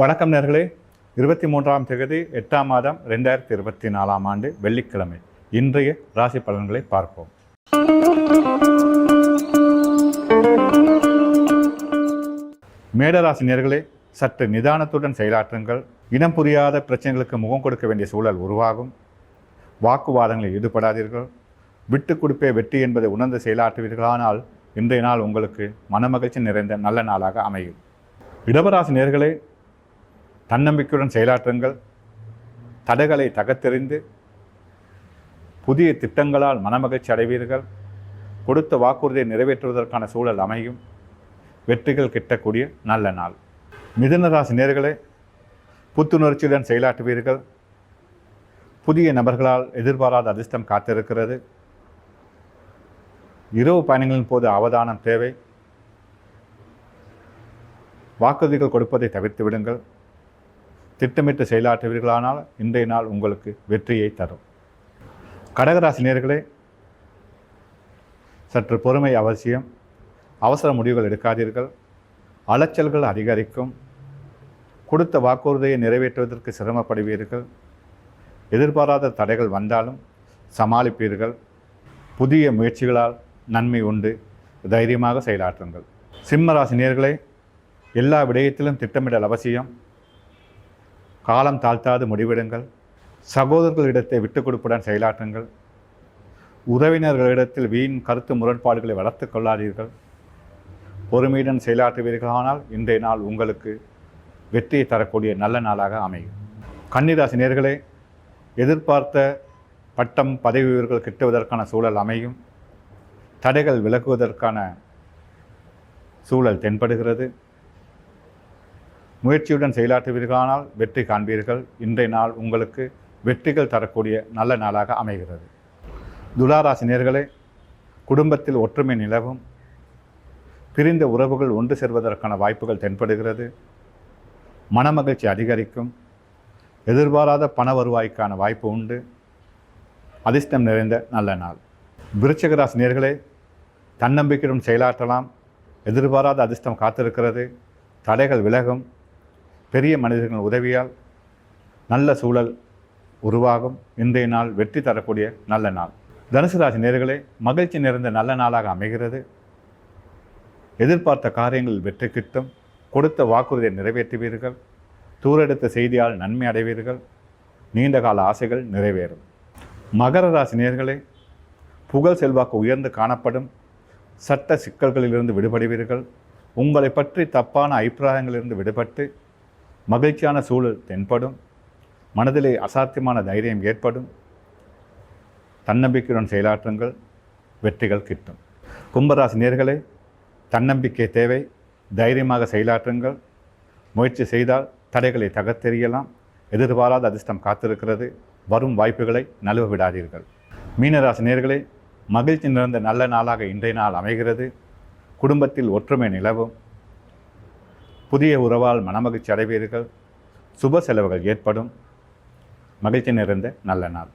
வணக்கம் நேர்களே. இருபத்தி மூன்றாம் தேதி எட்டாம் மாதம் ரெண்டாயிரத்தி இருபத்தி நாலாம் ஆண்டு வெள்ளிக்கிழமை. இன்றைய ராசி பலன்களை பார்ப்போம். மேடராசி நேர்களே சற்று நிதானத்துடன் செயலாற்றுங்கள். இனம் புரியாத பிரச்சனைகளுக்கு முகம் கொடுக்க வேண்டிய சூழல் உருவாகும். வாக்குவாதங்களில் ஈடுபடாதீர்கள். விட்டு கொடுப்பே வெற்றி என்பதை உணர்ந்து செயலாற்றுவீர்களானால் இன்றைய நாள் உங்களுக்கு மனமகிழ்ச்சி நிறைந்த நல்ல நாளாக அமையும். இடவராசி நேர்களே தன்னம்பிக்கையுடன் செயலாற்றுங்கள். தடைகளை தகத்தெறிந்து புதிய திட்டங்களால் மனமகிழ்ச்சி அடைவீர்கள். கொடுத்த வாக்குறுதியை நிறைவேற்றுவதற்கான சூழல் அமையும். வெற்றிகள் கிட்டக்கூடிய நல்ல நாள். மிதுனராசி நேர்களே புத்துணர்ச்சியுடன் செயலாற்றுவீர்கள். புதிய நபர்களால் எதிர்பாராத அதிர்ஷ்டம் காத்திருக்கிறது. இரவு பயணங்களின் போது அவதானம் தேவை. வாக்குறுதிகள் கொடுப்பதை தவிர்த்து விடுங்கள். திட்டமிட்டு செயலாற்றுவீர்களானால் இன்றைய நாள் உங்களுக்கு வெற்றியை தரும். கடகராசி நேர்களே சற்று பொறுமை அவசியம். அவசர முடிவுகள் எடுக்காதீர்கள். அலைச்சல்கள் அதிகரிக்கும். கொடுத்த வாக்குறுதியை நிறைவேற்றுவதற்கு சிரமப்படுவீர்கள். எதிர்பாராத தடைகள் வந்தாலும் சமாளிப்பீர்கள். புதிய முயற்சிகளால் நன்மை உண்டு. தைரியமாக செயலாற்றுங்கள். சிம்ம ராசி எல்லா விடயத்திலும் திட்டமிடல் அவசியம். காலம் தாழ்த்தாது முடிவிடுங்கள். சகோதரர்களிடத்தை விட்டுக் கொடுப்புடன் செயலாற்றுங்கள். உறவினர்களிடத்தில் வீண் கருத்து முரண்பாடுகளை வளர்த்து கொள்ளாதீர்கள். பொறுமையுடன் செயலாற்றுவீர்களானால் இன்றைய நாள் உங்களுக்கு வெற்றியை தரக்கூடிய நல்ல நாளாக அமையும். கன்னிராசி நேர்களே எதிர்பார்த்த பட்டம் பதவி உயர்வுகள் கிட்டுவதற்கான சூழல் அமையும். தடைகள் விலகுவதற்கான சூழல் தென்படுகிறது. முயற்சியுடன் செயலாற்றுவீர்களானால் வெற்றி காண்பீர்கள். இன்றைய நாள் உங்களுக்கு வெற்றிகள் தரக்கூடிய நல்ல நாளாக அமைகிறது. துலாராசினியர்களே நேர்களே குடும்பத்தில் ஒற்றுமை நிலவும். பிரிந்த உறவுகள் ஒன்று சேர்வதற்கான வாய்ப்புகள் தென்படுகிறது. மனமகிழ்ச்சி அதிகரிக்கும். எதிர்பாராத பண வருவாய்க்கான வாய்ப்பு உண்டு. அதிர்ஷ்டம் நிறைந்த நல்ல நாள். விருச்சகராசி நேர்களே தன்னம்பிக்கையுடன் செயலாற்றலாம். எதிர்பாராத அதிர்ஷ்டம் காத்திருக்கிறது. தடைகள் விலகும். பெரிய மனிதர்களின் உதவியால் நல்ல சூழல் உருவாகும். இன்றைய நாள் வெற்றி தரக்கூடிய நல்ல நாள். தனுசு ராசி நேர்களே மகிழ்ச்சி நிறைந்த நல்ல நாளாக அமைகிறது. எதிர்பார்த்த காரியங்களில் வெற்றி கிட்டும். கொடுத்த வாக்குறுதியை நிறைவேற்றுவீர்கள். தூரெடுத்த செய்தியால் நன்மை அடைவீர்கள். நீண்ட கால ஆசைகள் நிறைவேறும். மகர ராசி நேர்களே புகழ் செல்வாக்கு உயர்ந்து காணப்படும். சட்ட சிக்கல்களிலிருந்து விடுபடுவீர்கள். உங்களை பற்றி தப்பான அபிப்பிராயங்களிலிருந்து விடுபட்டு மகிழ்ச்சியான சூழல் தென்படும். மனதிலே அசாத்தியமான தைரியம் ஏற்படும். தன்னம்பிக்கையுடன் செயலாற்றுங்கள். வெற்றிகள் கிட்டும். கும்பராசி நேர்களே தன்னம்பிக்கை தேவை. தைரியமாக செயலாற்றுங்கள். முயற்சி செய்தால் தடைகளை தகர்த்தெறியலாம். எதிர்பாராத அதிர்ஷ்டம் காத்திருக்கிறது. வரும் வாய்ப்புகளை நழுவ விடாதீர்கள். மீனராசி நேர்களே மகிழ்ச்சி நிறைந்த நல்ல நாளாக இன்றைய நாள் அமைகிறது. குடும்பத்தில் ஒற்றுமை நிலவும். புதிய உறவால் மனமகிழ்ச்சி அடைவீர்கள். சுப செலவுகள் ஏற்படும். மகிழ்ச்சி நிறைந்த நல்ல நாள்.